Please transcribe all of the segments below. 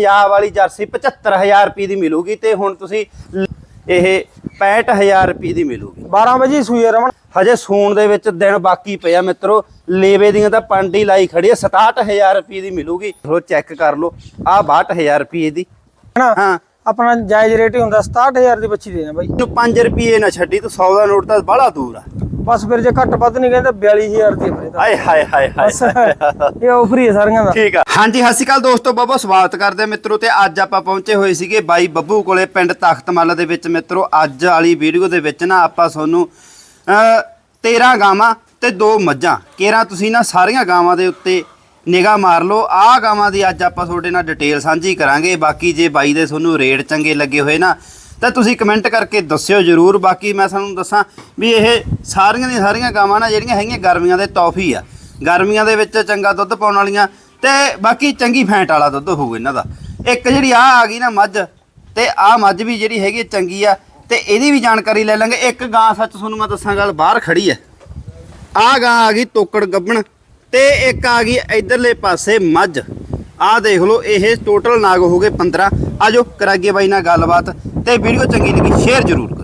ਪੰਜਾਬ ਵਾਲੀ ਜਰਸੀ 75000 ਰੁਪਏ ਦੀ ਮਿਲੂਗੀ ਤੇ ਹੁਣ ਤੁਸੀਂ ਇਹ 65000 ਰੁਪਏ ਦੀ ਮਿਲੂਗੀ। 12 ਵਜੇ ਆ ਰਮਨ। ਹਜੇ ਸੂਣ ਦੇ ਵਿੱਚ ਦਿਨ ਬਾਕੀ ਪਿਆ ਮਿੱਤਰੋ ਲੇਵੇ ਦੀਆਂ ਤਾਂ ਪੰਡੀ ਲਾਈ ਖੜੀ ਹੈ 67000 ਰੁਪਏ ਦੀ ਮਿਲੂਗੀ। ਲੋ ਚੈੱਕ ਕਰ ਲਓ ਆ 62000 ਰੁਪਏ ਦੀ। ਹਾਂ। ਆਪਣਾ ਜਾਇਜ਼ ਰੇਟ ਹੀ ਹੁੰਦਾ 67000 ਦੀ ਬੱਚੀ ਦੇਣਾ ਬਾਈ। ਤੂੰ 5 ਰੁਪਏ ਨਾ ਛੱਡੀ ਤੂੰ 100 ਦਾ ਨੋਟ ਤਾਂ ਬੜਾ ਦੂਰ ਆ। ਬਸ ਫਿਰ ਜੇ ਘੱਟ ਵੱਧ ਨਹੀਂ ਕਹਿੰਦੇ 42000 ਦੀ ਫਿਰ ਤਾਂ। ਹਾਏ ਹਾਏ ਹਾਏ ਇਹ ਆਫਰ ਹੀ ਹੈ ਸਾਰੀਆਂ ਦਾ। ਠੀਕ ਆ। ਹਾਂਜੀ ਸਤਿ ਸ਼੍ਰੀ ਅਕਾਲ ਦੋਸਤੋ ਬਹੁਤ ਸਵਾਗਤ ਕਰਦੇ ਮਿੱਤਰੋ ਤੇ ਅੱਜ ਆਪਾਂ ਪਹੁੰਚੇ ਹੋਏ ਸੀਗੇ ਬਾਈ ਬੱਬੂ ਕੋਲੇ ਪਿੰਡ ਤਖਤਮੱਲ ਦੇ ਵਿੱਚ। ਮਿੱਤਰੋ ਅੱਜ ਵਾਲੀ ਵੀਡੀਓ ਦੇ ਵਿੱਚ ਨਾ ਆਪਾਂ ਤੁਹਾਨੂੰ ਅ 13 ਗਾਵਾਂ ਤੇ ਦੋ ਮੱਝਾਂ। ਕੇਰਾ ਤੁਸੀਂ ਨਾ ਸਾਰੀਆਂ ਗਾਵਾਂ ਦੇ ਉੱਤੇ ਨਿਗਾਹ ਮਾਰ ਲਓ। ਆਹ ਗਾਵਾਂ ਦੀ ਅੱਜ ਆਪਾਂ ਤੁਹਾਡੇ ਨਾਲ ਡਿਟੇਲ ਸਾਂਝੀ ਕਰਾਂਗੇ। ਬਾਕੀ ਜੇ ਬਾਈ ਦੇ ਤੁਹਾਨੂੰ ਰੇਟ ਚੰਗੇ ਲੱਗੇ ਹੋਏ ਨਾ ਤਾਂ ਤੁਸੀਂ ਕਮੈਂਟ ਕਰਕੇ ਦੱਸਿਓ ਜਰੂਰ। ਬਾਕੀ ਮੈਂ ਤੁਹਾਨੂੰ ਦੱਸਾਂ ਵੀ ਇਹ ਸਾਰੀਆਂ ਦੀਆਂ ਸਾਰੀਆਂ ਗਾਵਾਂ ਨਾ ਜਿਹੜੀਆਂ ਹੈਗੀਆਂ ਗਰਮੀਆਂ ਦੇ ਤੋਹਫ਼ੀ ਆ। ਗਰਮੀਆਂ ਦੇ ਵਿੱਚ ਚੰਗਾ ਦੁੱਧ ਪਾਉਣ ਵਾਲੀਆਂ ਤੇ ਬਾਕੀ ਚੰਗੀ ਫੈਂਟ ਵਾਲਾ ਦੁੱਧ ਹੋਊ ਇਹਨਾਂ ਦਾ। ਇੱਕ ਜਿਹੜੀ ਆ ਆ ਗਈ ਨਾ ਮੱਝ ਤੇ ਆ ਮੱਝ ਵੀ ਜਿਹੜੀ ਹੈਗੀ ਚੰਗੀ ਆ ਤੇ ਇਹਦੀ ਵੀ ਜਾਣਕਾਰੀ ਲੈ ਲਾਂਗੇ। ਇੱਕ ਗਾਂ ਸੱਚ ਤੁਹਾਨੂੰ ਮੈਂ ਦੱਸਾਂ ਗੱਲ, ਬਾਹਰ ਖੜੀ ਹੈ ਆ ਗਾਂ ਆ ਗਈ ਤੋਕੜ ਗੱਬਣ ਤੇ ਇੱਕ ਆ ਗਈ ਇਧਰਲੇ ਪਾਸੇ ਮੱਝ। ਆ ਦੇਖ ਲਓ, ਇਹ ਟੋਟਲ ਨਾਗ ਹੋ ਗਏ 15 ਆਜੋ ਕਰਾਗੇ ਬਾਈ ਨਾਲ ਗੱਲਬਾਤ। ਤੇ ਵੀਡੀਓ ਚੰਗੀ ਲੱਗੀ ਸ਼ੇਅਰ ਜ਼ਰੂਰ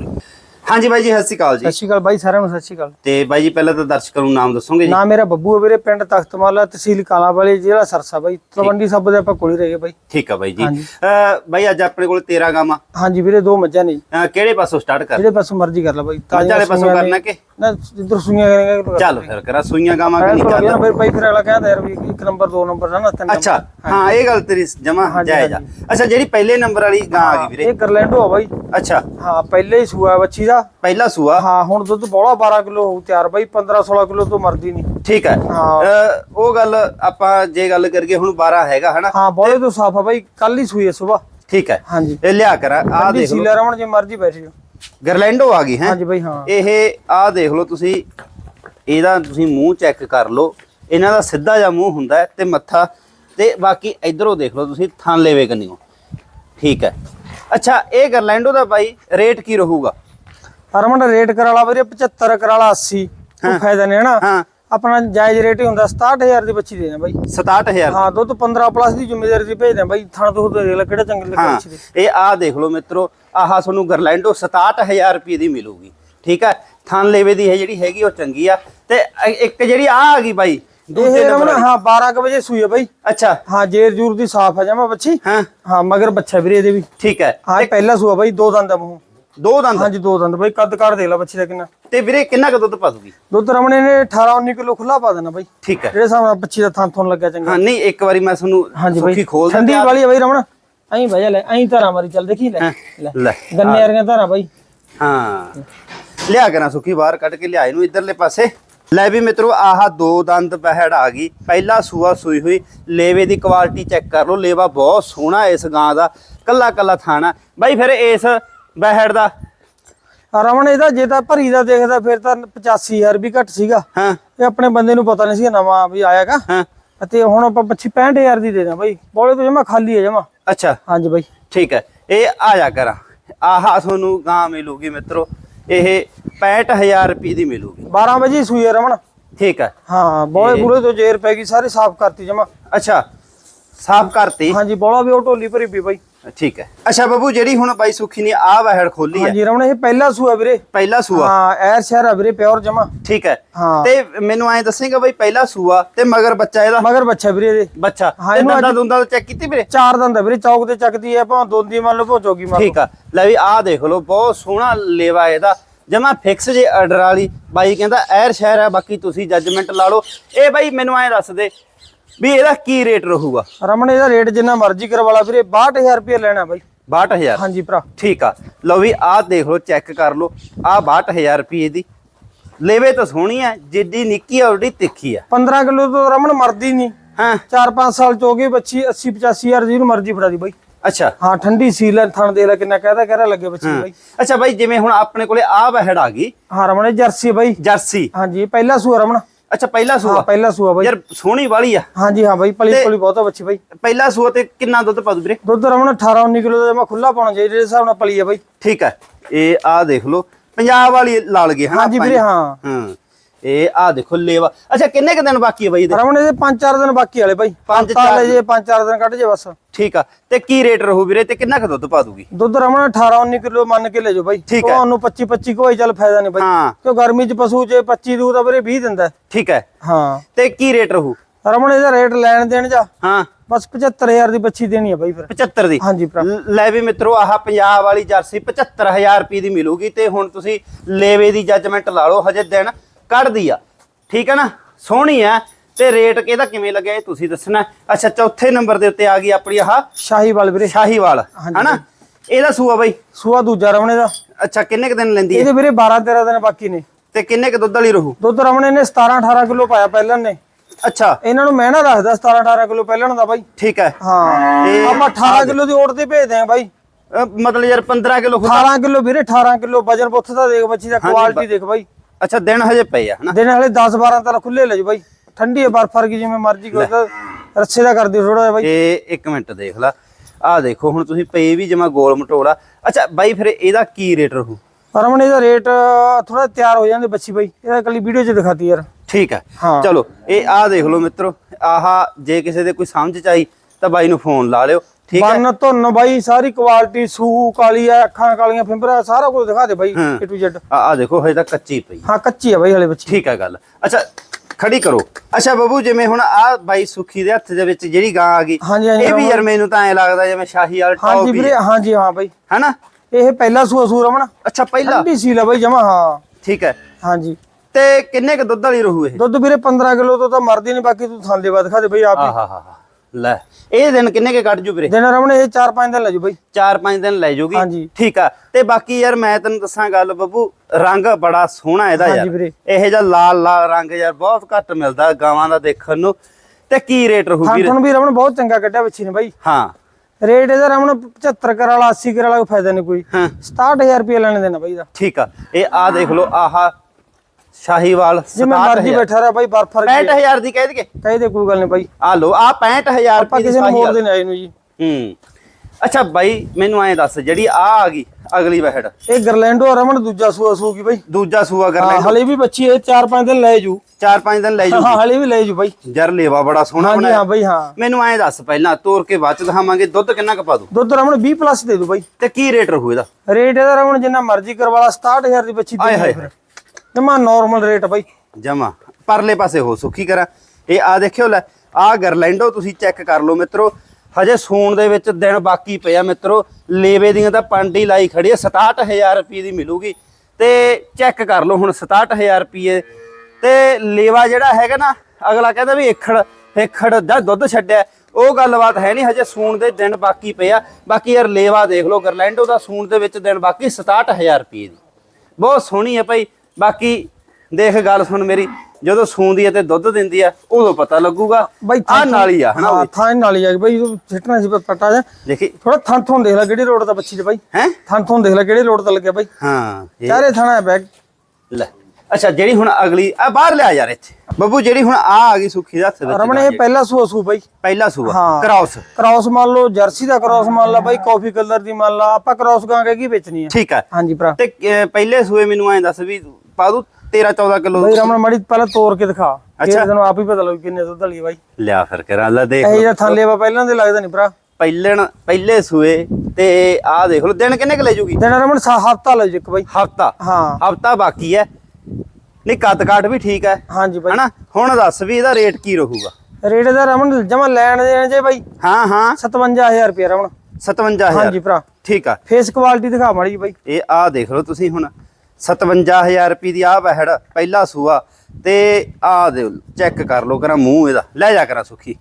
ਹਾਂਜੀ ਬਾਈ ਜੀ ਸਤਿ ਸ਼੍ਰੀ ਅਕਾਲ ਜੀ। ਸਤਿ ਸ਼੍ਰੀ ਅਕਾਲ ਬਾਈ ਸਾਰਿਆਂ ਨੂੰ ਸਤਿ ਸ਼੍ਰੀ ਅਕਾਲ। ਤੇ ਬਾਈ ਜੀ ਪਹਿਲਾਂ ਤਾਂ ਦਰਸ਼ਕਾਂ ਨੂੰ ਨਾਮ ਦੱਸੋਗੇ ਜੀ? ਨਾਮ ਮੇਰਾ ਬੱਬੂ ਹੈ ਵੀਰੇ ਪਿੰਡ ਤਖਤਮਾਲਾ ਤਹਿਸੀਲ ਕਾਲਾਵਾਲੀ ਜ਼ਿਲ੍ਹਾ ਸਰਸਾ ਬਾਈ। ਤਲਵੰਡੀ ਸਾਬੋ ਦੇ ਆਪਾਂ ਕੋਲ ਰਹੇ ਬਾਈ। ਠੀਕ ਆ ਬਾਈ ਜੀ। ਬਾਈ ਅੱਜ ਆਪਣੇ ਕੋਲ 13 ਗਾਵਾਂ। ਹਾਂਜੀ ਵੀਰੇ ਦੋ ਮੱਝਾਂ ਨੇ ਕਿਹੜੇ ਪਾਸੋਂ ਸਟਾਰਟ ਕਰ? ਜਿਹੜੇ ਪਾਸੋਂ ਮਰਜ਼ੀ ਕਰ ਲੈ ਬਾਈ। ਮੱਝਾਂ ਵਾਲੇ ਪਾਸੋਂ ਕਰਨਾ। ਕਿ? ਨਾ ਜਿੱਧਰ ਸੂਈਆਂ ਕਰਾਂਗੇ ਚੱਲ ਫਿਰ ਕਰਾ ਸੂਈਆਂ ਗਾਵਾਂ ਕਿ ਨਹੀਂ ਫਿਰ ਬਾਈ ਫਿਰ ਅਗਲਾ ਕਹਿੰਦਾ ਯਾਰ ਵੀ ਇੱਕ ਨੰਬਰ ਦੋ ਨੰਬਰ ਨਾ ਤਿੰਨ ਅੱਛਾ। ਹਾਂ ਇਹ ਗੱਲ ਤੇਰੀ ਜਮਾ ਜਾਇਜ਼ ਆ। ਅੱਛਾ ਜਿਹੜੀ ਪਹਿਲੇ ਨੰਬਰ ਵਾਲੀ ਗਾਂ ਆ ਗਈ ਵੀਰੇ। ਇਹ ਗਰਲੈਂਡੋ ਆ ਬਾਈ। ਅੱਛਾ। ਹਾਂ ਪਹਿਲੇ ਹੀ ਸੂਆ ਬੱਚੀ ਦਾ। ਪਹਿਲਾ ਸੂਆ? ਹਾਂ ਹੁਣ ਦੁੱਧ ਬੋਲਾ 12 ਕਿਲੋ ਹੋਊ ਤਿਆਰ ਬਾਈ 15 16 ਕਿਲੋ ਤੋਂ ਮਰਦੀ ਨਹੀਂ। ਠੀਕ ਹੈ। ਹਾਂ। ਉਹ ਗੱਲ ਆਪਾਂ ਜੇ ਗੱਲ ਕਰੀਏ ਹੁਣ 12 ਹੈਗਾ ਹਨਾ? ਹਾਂ ਬੋਲੇ ਤੋਂ ਸਾਫ਼ ਆ ਬਾਈ ਕੱਲ ਹੀ ਸੂਈ ਹੈ ਸਵੇਰ। ਠੀਕ ਹੈ। ਹਾਂਜੀ। ਇਹ ਲਿਆ ਕਰ ਆ ਦੇਖ ਲਓ। ਸੀਲਾ ਰਵਣ ਜੇ ਮਰਜ਼ੀ ਬੈਠ ਜਾਓ। ਗਰਲੈਂਡੋ ਆ ਗਈ ਹੈ? ਹਾਂਜੀ ਬਾਈ ਹਾਂ। ਇਹ ਆ ਦੇਖ ਲਓ ਤੁਸੀਂ ਇਹਦਾ ਤੁਸੀਂ ਮੂੰਹ ਚੈੱਕ ਕਰ ਲਓ। ਇਹਨਾਂ ਦਾ ਸਿੱਧਾ ਜਿਹਾ ਮੂੰਹ ਹੁੰਦਾ ਤੇ ਮੱਥਾ ਤੇ ਬਾਕੀ ਇਧਰੋਂ ਦੇਖ ਲਓ ਤੁਸੀਂ ਥਣ ਲੈਵੇ ਕੰਨੀਓ। ਠੀਕ ਹੈ। ਅੱਛਾ ਇਹ ਗਰਲੈਂਡੋ ਦਾ ਬਾਈ ਰੇਟ ਕੀ ਰਹੂਗਾ? ਹਰਮਨ ਰੇਟ ਕਰਾਲਾ ਵੀਰੇ 75 ਕਰਾਲਾ 80 ਕੋਈ ਫਾਇਦਾ ਨਹੀਂ ਹੈ ਨਾ? ਆਪਣਾ ਜਾਇਜ਼ ਰੇਟ ਹੀ ਹੁੰਦਾ 67000 ਦੀ ਬੱਚੀ ਦੇਣਾ ਬਾਈ। 67000 ਹਾਂ ਦੁੱਧ 15 ਪਲੱਸ ਦੀ ਜ਼ਿੰਮੇਵਾਰੀ ਦੀ ਭੇਜਦੇ ਬਾਈ ਥਣ ਤੋਂ ਦੇਖ ਲੈ ਕਿਹੜਾ ਚੰਗੇ ਲੱਗੇ ਬੱਚੀ ਦੇ। ਇਹ ਆ ਦੇਖ ਲਓ ਮਿੱਤਰੋ ਆਹ ਤੁਹਾਨੂੰ ਗਰਲੈਂਡੋ 67000 ਰੁਪਏ ਦੀ ਮਿਲੂਗੀ ਠੀਕ ਹੈ? ਥਣ ਲੈਵੇ ਦੀ ਹੈ ਜਿਹੜੀ ਹੈਗੀ ਉਹ ਚੰਗੀ ਆ। ਤੇ ਇੱਕ ਜਿਹੜੀ ਆ ਆ ਗਈ ਬਾਈ ਇਹ ਰਮਨ ਹਾਂ 12 ਕੁ ਵਜੇ ਸੂਈ ਹੈ ਬਾਈ। ਅੱਛਾ। ਹਾਂ ਜੇਰ ਜੂਰ ਦੀ ਸਾਫ਼ ਹੈ ਜਮਾ ਬੱਚੀ। ਹਾਂ। ਹਾਂ ਮਗਰ ਬੱਚਾ ਵੀਰੇ ਇਹਦੇ ਵੀ। ਠੀਕ ਹੈ। ਹਾਂ ਪਹਿਲਾ ਸੂਆ ਬਾਈ ਦੋ ਦੰਦ ਦਾ ਮੂੰਹ। ਦੋ ਦੰਦ? ਹਾਂਜੀ ਦੋ ਦੰਦ ਬਾਈ ਕੱਦ ਕਾੜ ਦੇਖ ਲੈ ਬੱਚੀ ਦਾ ਕਿੰਨਾ। ਤੇ ਵੀਰੇ ਕਿੰਨਾ ਕੁ ਦੁੱਧ ਪਾ ਦੂਗੀ? ਦੁੱਧ ਰਮਣੇ ਨੇ 18 19 ਕਿਲੋ ਖੁੱਲਾ ਪਾ ਦੇਣਾ ਬਾਈ। ਠੀਕ ਹੈ। ਜਿਹੜੇ ਨਾਲ ਬੱਚੀ ਦਾ ਥਾਂ ਥੋਂ ਲੱਗਿਆ ਚੰਗਾ। ਹਾਂ ਨਹੀਂ ਇੱਕ ਵਾਰੀ ਮੈਂ ਤੁਹਾਨੂੰ ਸੁੱਖੀ ਖੋਲ ਠੰਡੀ ਵਾਲੀ ਹੈ ਬਾਈ ਰਮਣ। ਐਂ ਭਜਾ ਲੈ ਐਂ ਧਾਰਾਂ ਮਾਰੀ ਚੱਲ ਦੇਖੀ ਲੈ। ਲੈ ਲੈ। ਗੰਨੇ ਵਰਗੀਆਂ ਧਾਰਾਂ ਬਾਈ। ਹਾਂ। ਲਿਆ ਕਰਾਂ ਸੁੱਖੀ ਬਾਹਰ ਕੱਢ ਕੇ ਲਿਆ ਇਹਨੂੰ ਇਧਰਲੇ ਪਾਸੇ। ਲੈ ਵੀ ਮਿੱਤਰੋ ਆਹ ਦੋ ਦੰਦ ਬਹਿੜ ਆ ਗਈ। ਪਹਿਲਾ ਸੂਆ ਸੂਈ ਹੋਈ। ਲੇਵੇ ਦੀ ਕੁਆਲਿਟੀ ਚੈੱਕ ਕਰ ਲਓ। ਲੇਵਾ ਬਹੁਤ ਸੋਹਣਾ ਇਸ ਗਾਂ ਦਾ। ਕੱਲਾ ਕੱਲਾ ਥਾਣਾ। ਬਾਈ ਫਿਰ ਇਸ ਬਹਿੜ ਦਾ? ਰਮਣ ਇਹਦਾ ਜੇ ਤਾਂ ਭਰੀ ਦਾ ਦੇਖਦਾ ਫਿਰ ਤਾਂ 85000 ਵੀ ਘੱਟ ਸੀਗਾ। ਹਾਂ। ਇਹ ਆਪਣੇ ਬੰਦੇ ਨੂੰ ਪਤਾ ਨਹੀਂ ਸੀ ਨਵਾਂ ਵੀ ਆਇਆਗਾ ਹਾਂ। ਅਤੇ ਹੁਣ ਆਪਾਂ 25 65000 ਦੀ ਦੇ ਦਾਂ ਬਾਈ। ਬੋਲੇ ਤੋਂ ਜਮਾ ਖਾਲੀ ਹੈ ਜਮਾ। ਅੱਛਾ। ਹਾਂਜੀ ਬਾਈ। ਠੀਕ ਹੈ। ਇਹ ਆ ਜਾ ਕਰਾਂ। ਆਹ ਤੁਹਾਨੂੰ ਗਾਂ ਮਿਲੂਗੀ ਮਿੱਤਰੋ। ਇਹ 65000 ਰੁਪਏ ਦੀ ਮਿਲੂਗੀ। 12 ਵਜੇ ਸੂਈ ਹੈ ਰਮਣ ਠੀਕ ਹੈ। ਹਾਂ ਬੋਲੇ ਬੂਲੇ ਤੋਂ ਜੇਰ ਪੈ ਗਈ ਸਾਰੇ ਸਾਫ਼ ਕਰਤੀ ਜਮਾ। ਅੱਛਾ ਸਾਫ਼ ਕਰਤੀ? ਹਾਂਜੀ ਬੋਲਾ ਵੀ ਉਹ ਢੋਲੀ ਭਰੀ ਵੀ ਬਾਈ। ਠੀਕ ਹੈ। ਅੱਛਾ ਬੱਬੂ ਜਿਹੜੀ ਹੁਣ ਬਾਈ ਸੁੱਖੀ ਨੇ ਆ ਵਹਿੜ ਖੋਲੀ ਹੈ। ਹਾਂਜੀ ਰਮਣ ਇਹ ਪਹਿਲਾ ਸੂਆ ਵੀਰੇ। ਪਹਿਲਾ ਸੂਆ। ਹਾਂ ਐਰ ਸ਼ਹਿਰ ਆ ਵੀਰੇ ਪਿਓਰ ਜਮਾ। ਠੀਕ ਹੈ। ਤੇ ਮੈਨੂੰ ਐਂ ਦੱਸੇਗਾ ਬਾਈ ਪਹਿਲਾ ਸੂਆ ਤੇ ਮਗਰ ਬੱਚਾ ਇਹਦਾ? ਮਗਰ ਬੱਚਾ ਵੀਰੇ ਇਹਦੇ। ਬੱਚਾ। ਤੇ ਇਹਨੂੰ ਦੰਦਾਂ ਦੁੰਦਾਂ ਚੈੱਕ ਕੀਤੀ ਵੀਰੇ? ਚਾਰ ਦੰਦ ਆ ਵੀਰੇ ਚੌਕ ਤੇ ਚੱਕਦੀ ਹੈ ਭਾਵੇਂ ਦੋਂਦੀ ਮੰਨ ਲਓ ਭਾਵੇਂ ਚੌਗੀ ਮੰਨ ਲਓ। ਠੀਕ ਆ। ਲੈ ਵੀ ਆਹ ਦੇਖ ਲਓ ਬਹੁਤ ਸੋਹਣਾ ਲੇਵਾ ਇਹਦਾ। ਜਮਾ ਫਿਕਸ ਜੇ ਆਰਡਰ ਵਾਲੀ। ਬਾਈ ਕਹਿੰਦਾ ਐਰ ਸ਼ਹਿਰ ਹੈ ਬਾਕੀ ਤੁਸੀਂ ਜੱਜਮੈਂਟ ਲਾ ਲਓ। ਇਹ ਬਾਈ ਮੈਨੂੰ ਐਂ ਦੱਸ ਦੇ ਵੀ ਇਹਦਾ ਕੀ ਰੇਟ ਰਹੂਗਾ? ਰਮਣ ਇਹਦਾ ਰੇਟ ਜਿੰਨਾ ਮਰਜ਼ੀ ਕਰਵਾਲਾ ਵੀਰੇ 62000 ਰੁਪਏ ਲੈਣਾ ਬਾਈ। 62000 ਹਾਂਜੀ ਭਰਾ। ਠੀਕ ਆ। ਲਓ ਵੀ ਆਹ ਦੇਖ ਲਓ ਚੈੱਕ ਕਰ ਲਓ। ਆਹ 62000 ਰੁਪਏ ਦੀ ਲੇਵੇ ਤਾਂ ਸੋਹਣੀ ਹੈ ਜਿੱਡੀ ਨਿੱਕੀ ਆ ਉਹਦੀ ਤਿੱਖੀ ਆ। 15 ਕਿਲੋ ਤੋਂ ਰਮਣ ਮਰਦੀ ਨਹੀਂ ਹਾਂ। 4-5 ਸਾਲ ਚੋਗੇ ਬੱਚੀ 80 85000 ਜਿਹਨੂੰ ਮਰਜ਼ੀ ਫੜਾ ਦੀ ਬਾਈ। ਅੱਛਾ। ਹਾਂ ਠੰਡੀ ਸੀਲ ਹੈ, ਥਣ ਦੇ ਲੈ ਕਿੰਨਾ ਕਹਦਾ ਕਹਿਰਾ ਲੱਗੇ ਬੱਚੀ ਬਾਈ। ਅੱਛਾ ਬਾਈ ਜਿਵੇਂ ਹੁਣ ਆਪਣੇ ਕੋਲੇ ਆਹ ਵਹਿੜ ਆ ਗਈ। ਹਾਂ ਰਮਣ ਇਹ ਜਰਸੀ ਹੈ ਬਾਈ। ਜਰਸੀ। ਹਾਂਜੀ ਪਹਿਲਾ ਸੂਆ ਰਮਣ ਅੱਛਾ ਪਹਿਲਾ ਹਾਂ ਸੂਆ ਪਹਿਲਾ ਸੂਆ ਬਾਈ। ਯਾਰ ਸੋਹਣੀ ਵਾਲੀ ਆ। ਹਾਂਜੀ ਹਾਂ ਬਾਈ ਪਲੀ ਪਲੀ ਬਹੁਤ ਆ ਬੱਚੀ ਬਾਈ। ਪਹਿਲਾ ਸੂਆ ਤੇ ਕਿੰਨਾ ਦੁੱਧ ਪਾ ਦੂ ਵੀਰੇ? ਦੁੱਧ ਰਮਣ 18 19 ਕਿਲੋ ਦਾ ਜਮਾ ਖੁੱਲਾ ਪਾਉਣਾ ਚਾਹੀਦਾ ਜਿਹੜੇ ਹਿਸਾਬ ਨਾਲ ਪਲੀ ਆ ਬਾਈ। ਠੀਕ ਹੈ ਇਹ ਆਹ ਦੇਖ ਲਓ ਪੰਜਾਬ ਵਾਲੀ ਲਾਲ ਗਏ ਹਨਾ? ਹਾਂਜੀ ਵੀਰੇ? ਹਾਂ। ਹਾਂ। ਇਹ ਆ ਦੇਖੋ ਲੇਵਾ। ਅੱਛਾ ਕਿੰਨੇ ਕ ਦਿਨ ਬਾਕੀ ਹੈ ਬਾਈ ਇਹਦੇ? ਰਮਣ ਇਹਦੇ 5-4 ਦਿਨ ਬਾਕੀ ਵਾਲੇ ਬਾਈ। ਪੰਜ ਚਾਰ ਲੈ ਜੇ 5-4 ਦਿਨ ਕੱਢ ਜੇ ਬਸ। ਠੀਕ ਆ। ਤੇ ਕੀ ਰੇਟ ਰਹੂ ਵੀਰੇ? ਤੇ ਕਿੰਨਾ ਕ ਦੁੱਧ ਪਾ ਦੂਗੀ? ਦੁੱਧ ਰਮਣ 18-19 ਕਿਲੋ ਮੰਨ ਕੇ ਲੈ ਜਾਓ ਬਾਈ। ਤੁਹਾਨੂੰ 25-25 ਕੋਈ ਚੱਲ ਫਾਇਦਾ ਨਹੀਂ ਬਾਈ। ਕਿਉਂ ਗਰਮੀ ਚ ਪਸ਼ੂ ਚ 25 ਦੂ ਤਾਂ ਵੀਰੇ 20 ਦਿੰਦਾ। ਠੀਕ ਹੈ ਹਾਂ। ਤੇ ਕੀ ਰੇਟ ਰਹੂ? ਰਮਣ ਇਹਦਾ ਰੇਟ ਲੈਣ ਦੇਣ ਜਾ। ਹਾਂ। ਬਸ 75000 ਦੀ ਬੱਚੀ ਦੇਣੀ ਹੈ ਬਾਈ ਫਿਰ। 75 ਦੀ? ਹਾਂਜੀ ਭਰਾ। ਲ- ਲੈ ਵੀ ਮਿੱਤਰੋ ਆਹ ਪੰਜਾਬ ਵਾਲੀ ਜਰਸੀ 75000 ਰੁਪਏ ਦੀ ਮਿਲੂਗੀ। ਤੇ ਹੁਣ ਤੁਸੀਂ ਲੇਵੇ ਦੀ ਜੱਜਮੈਂਟ ਲਾ ਲਓ ਹਜੇ ਦਿਨ। ਕੱਢਦੀ ਆ। ਠੀਕ ਹੈ ਨਾ? ਸੋਹਣੀ ਆ। ਤੇ ਰੇਟ ਇਹਦਾ ਕਿਵੇਂ ਲੱਗਿਆ ਇਹ ਤੁਸੀਂ ਦੱਸਣਾ? ਅੱਛਾ ਚੌਥੇ ਨੰਬਰ ਦੇ ਉੱਤੇ ਆ ਗਈ ਆਪਣੀ ਆਹ ਸ਼ਾਹੀਵਾਲ ਵੀਰੇ। ਸ਼ਾਹੀਵਾਲ ਹਨਾ? ਇਹਦਾ ਸੂਆ ਬਾਈ? ਸੂਆ ਦੂਜਾ ਰਮਣ ਇਹਦਾ ਅੱਛਾ ਕਿੰਨੇ ਕ ਦਿਨ ਲੈਂਦੀ ਹੈ ਇਹਦੇ ਵੀਰੇ 12-13 ਦਿਨ ਬਾਕੀ ਨੇ। ਤੇ ਕਿੰਨੇ ਕ ਦੁੱਧ ਵਾਲੀ ਰਹੂ? ਦੁੱਧ ਰਮਣ ਇਹਨੇ 17-18 ਕਿਲੋ ਪਾਇਆ ਪਹਿਲਾਂ ਨੇ। ਅੱਛਾ। ਇਹਨਾਂ ਨੂੰ ਮਹਿਣਾ ਰੱਖਦਾ 17-18 ਕਿਲੋ ਪਹਿਲਾਂ ਦਾ ਬਾਈ। ਠੀਕ ਹੈ ਹਾਂ। ਤੇ ਆਪਾਂ 18 ਕਿਲੋ ਦੀ ਓਟ ਤੇ ਭੇਜਦੇ ਆ ਬਾਈ। ਮਤਲਬ ਯਾਰ 15 ਕਿਲੋ 18 ਕਿਲੋ ਵੀਰੇ 18 ਕਿਲੋ ਵਜਨ ਪੁੱਥ ਦਾ ਦੇਖ ਬੱਚੀ ਦਾ ਕੁਆਲਿਟੀ ਦੇਖ ਬਾਈ। ਅੱਛਾ ਦਿਨ ਹਜੇ ਪਏ ਆ ਹਨਾ? ਦਿਨ ਹਲੇ 10 12 ਤਾਂ ਖੁੱਲੇ ਲੈ ਜਾ ਬਾਈ। ਠੰਡੀ ਹੈ ਬਰਫ ਵਰਗੀ ਜਿਵੇਂ ਮਰਜ਼ੀ ਕੋਈ ਤਾਂ ਰੱਸੇ ਦਾ ਕਰਦੀ ਥੋੜਾ ਜਿਹਾ ਬਾਈ। ਇਹ ਇੱਕ ਮਿੰਟ ਦੇਖ ਲਾ। ਆਹ ਦੇਖੋ ਹੁਣ ਤੁਸੀਂ ਪਏ ਵੀ ਜਮਾ ਗੋਲ ਮਟੋਲਾ। ਅੱਛਾ ਬਾਈ ਫਿਰ ਇਹਦਾ ਕੀ ਰੇਟ ਰਹੂ? ਰਮਣ ਇਹਦਾ ਰੇਟ ਥੋੜਾ ਤਿਆਰ ਹੋ ਜਾਂਦੇ ਬੱਚੀ ਬਾਈ। ਇਹਦਾ ਕੱਲੀ ਵੀਡੀਓ 'ਚ ਦਿਖਾਤੀ ਯਾਰ। ਠੀਕ ਹੈ ਹਾਂ। ਚਲੋ ਇਹ ਆਹ ਦੇਖ ਲਓ ਮਿੱਤਰੋ। ਆਹ ਜੇ ਕਿਸੇ ਦੇ ਕੋਈ ਸਮਝ ਚ ਆਈ ਤਾਂ ਬਾਈ ਨੂੰ ਫੋਨ ਲਾ ਲਿਓ। ਠੀਕ ਹੈ। ਬੰਨ ਧੁੰਨ ਬਾਈ ਸਾਰੀ ਕੁਆਲਿਟੀ ਸੂ ਕਾਲੀ ਆ ਅੱਖਾਂ ਕਾਲੀਆਂ ਫਿੰਬਰਾ ਸਾਰਾ ਕੁਝ ਦਿਖਾ ਦੇ ਬਾਈ। A to Z ਆ ਦੇਖੋ ਹਜੇ ਤਾਂ ਕੱਚੀ ਪਈ। ਹਾਂ ਕੱਚੀ ਆ ਬਾਈ ਹਲੇ ਬੱਚੀ। ਠੀਕ ਹੈ ਗੱਲ। ਅੱਛਾ ਖੜੀ ਕਰੋ। ਅੱਛਾ ਬੱਬੂ ਜਿਵੇਂ ਹੁਣ ਆਹ ਬਾਈ ਸੁਖੀ ਦੇ ਹੱਥ ਦੇ ਵਿੱਚ ਜਿਹੜੀ ਗਾਂ ਆ ਗਈ ਹਾਂਜੀ ਹਾਂਜੀ ਇਹ ਵੀ ਯਾਰ ਮੈਨੂੰ ਤਾਂ ਐ ਲੱਗਦਾ ਜਿਵੇਂ ਸ਼ਾਹੀ ਵਾਲ ਹਾਂਜੀ ਟੌਪ ਹੀ ਵੀਰੇ ਹਾਂਜੀ ਹਾਂ ਬਾਈ। ਹੈਨਾ? ਇਹ ਪਹਿਲਾ ਸੂਆ ਸੂ ਰਮਣ। ਅੱਛਾ ਪਹਿਲਾ? ਠੰਡੀ ਸੀ ਲਾ ਬਾਈ ਜਮਾ ਹਾਂ। ਠੀਕ ਹੈ। ਹਾਂਜੀ। ਤੇ ਕਿੰਨੇ ਕ ਦੁੱਧ ਵਾਲੀ ਰਹੂ ਇਹ? ਦੁੱਧ ਵੀਰੇ 15 ਕਿਲੋ ਤੋਂ ਤਾਂ ਮਰਦੀ ਨਹੀਂ ਬਾਕੀ ਤੂੰ ਥਾਂ ਦੇ ਬਾਅਦ ਦਿਖਾ ਦੇ ਬਾਈ ਆਪ ਹਾ। ਲੈ। ਇਹ ਦਿਨ ਕਿੰਨੇ ਕੇ ਕੱਢ ਜੂ ਵੀਰੇ? ਦਿਨ ਰਮਣ ਇਹ 4-5 ਦਿਨ ਲੈ ਜੂ ਬਾਈ। 4-5 ਦਿਨ ਲੈ ਜੂਗੀ? ਹਾਂਜੀ। ਠੀਕ ਆ। ਤੇ ਬਾਕੀ ਯਾਰ ਮੈਂ ਤੈਨੂੰ ਦੱਸਾਂ ਗੱਲ ਬੱਬੂ ਰੰਗ ਬੜਾ ਸੋਹਣਾ ਇਹਦਾ ਯਾਰ। ਇਹ ਜਿਹਾ ਲਾਲ ਲਾਲ ਰੰਗ ਯਾਰ ਬਹੁਤ ਘੱਟ ਮਿਲਦਾ ਗਾਵਾਂ ਦਾ ਦੇਖਣ ਨੂੰ। ਤੇ ਕੀ ਰੇਟ ਰਹੂ ਵੀਰੇ? ਤੁਹਾਨੂੰ ਵੀ ਰਮਣ ਬਹੁਤ ਚੰਗਾ ਕੱਢਿਆ ਬੱਚੀ ਨੇ ਬਾਈ। ਹਾਂ। ਰੇਟ ਇਹਦਾ ਰਮਣ 75 ਕਰ ਵਾਲਾ 80 ਕਰ ਵਾਲਾ ਕੋਈ ਫਾਇਦਾ ਨਹੀਂ ਕੋਈ। ਹਾਂ। 67000 ਰੁਪਏ ਲੈਣੇ ਦੇਣਾ ਬਾਈ ਦਾ ਠੀਕ ਆ। ਇਹ ਆ ਦੇਖ ਲਓ ਆਹ ਸ਼ਾਹੀਵਾਲ ਜਿਵੇਂ ਮਰਜ਼ੀ 67000 ਬੈਠਾ ਰਹਾ ਬਾਈ ਬਰਫ ਵਰਗੀ 65000 ਦੀ ਕਹਿ ਦਈਏ। ਕਹੀ ਦੇ ਕੋਈ ਗੱਲ ਨਹੀਂ ਬਾਈ ਆ ਲਓ ਆ 65000 ਆਪਾਂ ਰੁਪਏ ਦੀ ਕਿਸੇ ਨੂੰ ਮੋੜ ਸ਼ਾਹੀਵਾਲ ਦੇਣ ਆਏ ਨੂੰ ਜੀ। ਹੂੰ। ਅੱਛਾ ਬਾਈ ਮੈਨੂੰ ਐਂ ਦੱਸ ਜਿਹੜੀ ਆ ਆ ਗਈ ਅਗਲੀ ਵਹਿੜ। ਇਹ ਗਰਲੈਂਡੋ ਰਮਣ ਦੂਜਾ ਸੂਆ ਸੂਗੀ ਬਾਈ ਦੂਜਾ ਸੂਆ ਕਰ ਲੈ ਹਾਂ ਹਲੇ ਵੀ ਬੱਚੀ ਇਹ 4-5 ਦਿਨ ਲੈ ਜੂ। 4-5 ਦਿਨ ਲੈ ਜੂ। ਹਾਂ ਹਲੇ ਵੀ ਲੈ ਜੂ ਬਾਈ ਜਰ ਲੇਵਾ ਬੜਾ ਸੋਹਣਾ ਬਣਾਇਆ। ਹਾਂ ਬਾਈ ਹਾਂ। ਮੈਨੂੰ ਐਂ ਦੱਸ ਪਹਿਲਾਂ ਤੋਰ ਕੇ ਬਾਅਦ ਚ ਦਿਖਾਵਾਂਗੇ ਦੁੱਧ ਕਿੰਨਾ ਕੁ ਪਾ ਦੂ ਦੁੱਧ ਰਮਣ 20 ਪਲੱਸ ਦੇ ਦੂ ਬਾਈ ਤੇ ਕੀ ਰੇਟ ਰਹੂ ਇਹਦਾ? ਰੇਟ ਇਹਦਾ ਰਮਣ ਜਿੰਨਾ ਮਰਜ਼ੀ ਕਰਵਾਲਾ 67000 ਦੀ ਬੱਚੀ ਦੇ ਹਾਏ ਫਿਰ। ਜਮਾ ਨਾਰਮਲ ਰੇਟ ਬਾਈ। ਜਮਾ। ਪਰਲੇ ਪਾਸੇ ਹੋ, ਸੁੱਖੀ ਕਰਾਂ। ਇਹ ਆ ਦੇਖਿਓ ਲੈ ਆ ਗਰਲੈਂਡੋ ਤੁਸੀਂ ਚੈੱਕ ਕਰ ਲਓ ਮਿੱਤਰੋ। ਹਜੇ ਸੂਣ ਦੇ ਵਿੱਚ ਦਿਨ ਬਾਕੀ ਪਿਆ ਮਿੱਤਰੋ। ਲੇਵੇ ਦੀਆਂ ਤਾਂ ਪੰਡੀ ਲਾਈ ਖੜੀ ਹੈ 67000 ਰੁਪਏ ਦੀ ਮਿਲੂਗੀ। ਤੇ ਚੈੱਕ ਕਰ ਲਓ ਹੁਣ 67000 ਰੁਪਏ। ਤੇ ਲੇਵਾ ਜਿਹੜਾ ਹੈਗਾ ਨਾ, ਅਗਲਾ ਕਹਿੰਦਾ ਵੀ ਏਖੜ ਏਖੜ ਦਾ ਦੁੱਧ ਛੱਡਿਆ। ਉਹ ਗੱਲਬਾਤ ਹੈ ਨਹੀਂ, ਹਜੇ ਸੂਣ ਦੇ ਦਿਨ ਬਾਕੀ ਪਿਆ। ਬਾਕੀ ਯਾਰ ਲੇਵਾ ਦੇਖ ਲਓ ਗਰਲੈਂਡੋ ਦਾ ਸੂਣ ਦੇ ਵਿੱਚ ਦਿਨ ਬਾਕੀ 67000 ਰੁਪਏ ਦੀ। ਬਹੁਤ ਸੋਹਣੀ ਹੈ ਭਾਈ। ਬਾਕੀ ਦੇਖ ਗੱਲ ਸੁਣ ਮੇਰੀ ਜਦੋਂ ਸੂੰਦੀ ਹੈ ਤੇ ਦੁੱਧ ਦਿੰਦੀ ਆ ਉਦੋਂ ਪਤਾ ਲੱਗੂਗਾ। ਬਾਈ ਆ ਨਾਲੀ ਆ ਹਨਾ ਹਾਂ ਥਾਂ ਨਾਲੀ ਆ ਬਾਈ ਤੂੰ ਸਿੱਟਣਾ ਸੀ ਪੱਟਾ ਜਾ ਦੇਖੀ। ਥੋੜਾ ਥਾਂ ਥੋਂ ਦੇਖ ਲੈ ਕਿਹੜੀ ਰੋਡ ਦਾ ਬੱਚੀ ਚ ਬਾਈ। ਹੈ? ਥਾਂ ਥੋਂ ਦੇਖ ਲੈ ਕਿਹੜੀ ਰੋਡ ਦਾ ਲੱਗਿਆ ਬਾਈ। ਹਾਂ ਚਾਰੇ ਥਾਣਾ ਬੈਗ ਲੈ ਅੱਛਾ ਜਿਹੜੀ ਹੁਣ ਅਗਲੀ ਆ ਬਾਹਰ ਲਿਆ ਯਾਰ ਇੱਥੇ। ਬੱਬੂ ਜਿਹੜੀ ਹੁਣ ਆ ਆ ਗਈ ਸੁੱਖੀ ਦੇ ਹੱਥ ਵਿੱਚ ਰਮਣ ਇਹ ਪਹਿਲਾ ਸੂਆ ਸੂ ਬਾਈ। ਪਹਿਲਾ ਸੂਆ ਹਾਂ। ਕ੍ਰਾਸ ਕ੍ਰਾਸ ਮੰਨ ਲਓ ਜਰਸੀ ਦਾ ਕ੍ਰਾਸ ਮੰਨ ਲਾ ਬਾਈ ਕਾਫੀ ਕਲਰ ਦੀ ਮੰਨ ਲਾ। ਆਪਾਂ ਕ੍ਰਾਸ ਗਾਂ ਕੀ ਵੇਚਣੀ ਆ। ਠੀਕ ਹੈ ਹਾਂਜੀ ਭਰਾ। ਤੇ ਪਹਿਲੇ ਸੂਏ ਮੈਨੂੰ ਐਂ ਦੱਸ ਵੀ ਪਾ ਦੂ 13 14 ਕਿਲੋ ਬਾਈ ਰਮਣ ਮੜੀ ਪਹਿਲਾਂ ਤੋੜ ਕੇ ਦਿਖਾ। ਅੱਛਾ। ਤੈਨੂੰ ਆਪ ਹੀ ਪਤਾ ਲੱਗੂ ਕਿੰਨੇ ਦੁੱਧ ਵਾਲੀ ਬਾਈ। ਲਿਆ ਫਿਰ ਕਰਾਂ ਲੈ ਦੇਖ ਇਹ। ਜਿਹੜਾ ਥੱਲੇ ਵਾ ਪਹਿਲਾਂ ਦੇ ਲੱਗਦਾ ਨਹੀਂ ਭਰਾ। ਪਹਿਲਣ ਪਹਿਲੇ ਸੂਏ ਤੇ ਆ ਦੇਖ ਲਓ ਦਿਨ ਕਿੰਨੇ ਕੁ ਲੈ ਜੂਗੀ? ਦਿਨ ਰਮਣ ਸਾ ਹਫਤਾ ਲੈ ਜੀ ਇੱਕ ਬਾਈ। ਹਫਤਾ? ਹਾਂ। ਹਫਤਾ ਬਾਕੀ ਹੈ। ਨਹੀਂ ਕੱਦ ਕਾਠ ਵੀ ਠੀਕ ਹੈ। ਹਾਂਜੀ ਬਾਈ। ਹਨਾ? ਹੁਣ ਦੱਸ ਵੀ ਇਹਦਾ ਰੇਟ ਕੀ ਰਹੂਗਾ? ਰੇਟ ਦਾ ਰਮਣ ਜਮਾ ਲੈਣ ਦੇਣ ਜੇ ਬਾਈ। ਹਾਂ ਹਾਂ। 57000 ਰੁਪਏ ਰਮਣ 57000 ਹਾਂਜੀ ਭਰਾ। ਠੀਕ ਆ। ਫੇਸ ਕੁਆਲਿਟੀ ਦਿਖਾ ਮਾੜੀ ਬਾਈ। ਇਹ ਆ ਦੇਖ ਲਓ ਤੁਸੀਂ ਹੁਣ। 57000 ਰੁਪਏ ਦੀ ਆ ਬਹਿੜ ਪਹਿਲਾ ਸੂਆ। ਤੇ ਆ ਦੇ ਚੈੱਕ ਕਰ ਲਓ ਕਰਾਂ ਮੂੰਹ ਇਹਦਾ। ਲੈ ਜਾ ਕਰਾਂ ਸੁਖੀ।